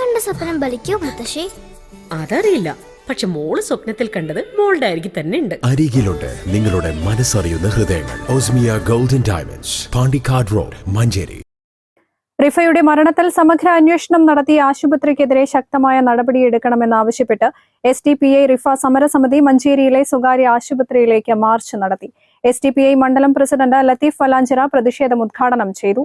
കണ്ട സ്വപ്നം ബലിക്കോ മുത്തശ്ശി? അതറിയില്ല. പക്ഷെ മോൾ സ്വപ്നത്തിൽ കണ്ടത് മോളുടെ അരികിൽ തന്നെ ഉണ്ട്. അരികിലുണ്ട് നിങ്ങളുടെ മനസ്സറിയുന്ന ഹൃദയങ്ങൾ. Osmiya golden diamonds Pandikkad road Manjeri. റിഫയുടെ മരണത്തിൽ സമഗ്ര അന്വേഷണം നടത്തി ആശുപത്രിക്കെതിരെ ശക്തമായ നടപടിയെടുക്കണമെന്നാവശ്യപ്പെട്ട് S D P I Rifa സമരസമിതി മഞ്ചേരിയിലെ സ്വകാര്യ ആശുപത്രിയിലേക്ക് മാർച്ച് നടത്തി. എസ് ഡി പി ഐ മണ്ഡലം പ്രസിഡന്റ് ലത്തീഫ് വലാഞ്ചിറ പ്രതിഷേധം ഉദ്ഘാടനം ചെയ്തു.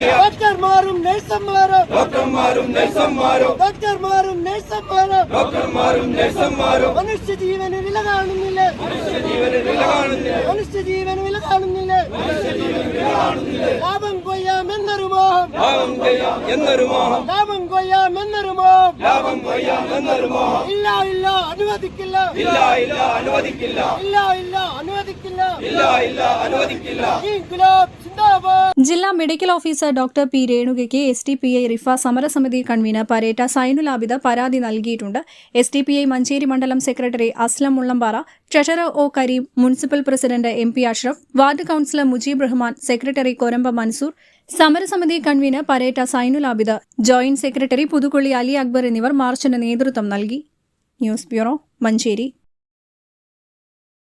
ഡോക്ടർമാരും നഴ്സന്മാരും ഡോക്ടർമാരും നഴ്സന്മാരും ഡോക്ടർമാരും നഴ്സന്മാരും ഡോക്ടർമാരും നഴ്സന്മാരും മനുഷ്യ ജീവന് വില കാണുന്നില്ല. മനുഷ്യ ജീവന് വില കാണുന്നില്ല. മനുഷ്യ ജീവന് വില കാണുന്നില്ല. ലാഭം കൊയ്യാമെന്നൊരു മോഹം. ലാഭം കൊയ്യാം എന്നൊരു മോഹം. ലാഭം കൊയ്യാം എന്നൊരു മോഹം. ലാഭം കൊയ്യാം എന്നൊരു മോഹം. ഇല്ല ഇല്ല അനുവദിക്കില്ല. ഇല്ല ഇല്ല അനുവദിക്കില്ല. ഇല്ല ഇല്ല അനുവദിക്കില്ല. ഇല്ല ഇല്ല അനുവദിക്കില്ല. ഈ ഗുലാബ് ജില്ലാ medical officer doctor P രേണുകയ്ക്ക് S D P I Rifa സമരസമിതി കൺവീനർ പരേറ്റ സൈനുലാബിദ പരാതി നൽകിയിട്ടുണ്ട്. S D P I Manjeri മണ്ഡലം secretary Aslam Mullampara treasurer O Kareem municipal president M P Ashraf ward councillor Mujeeb Rahman secretary Koramba Mansoor സമരസമിതി convener Paretta Zainulabida joint secretary Puthukkulli Ali Akbar എന്നിവർ മാർച്ചിന് നേതൃത്വം നൽകി. News bureau Manjeri.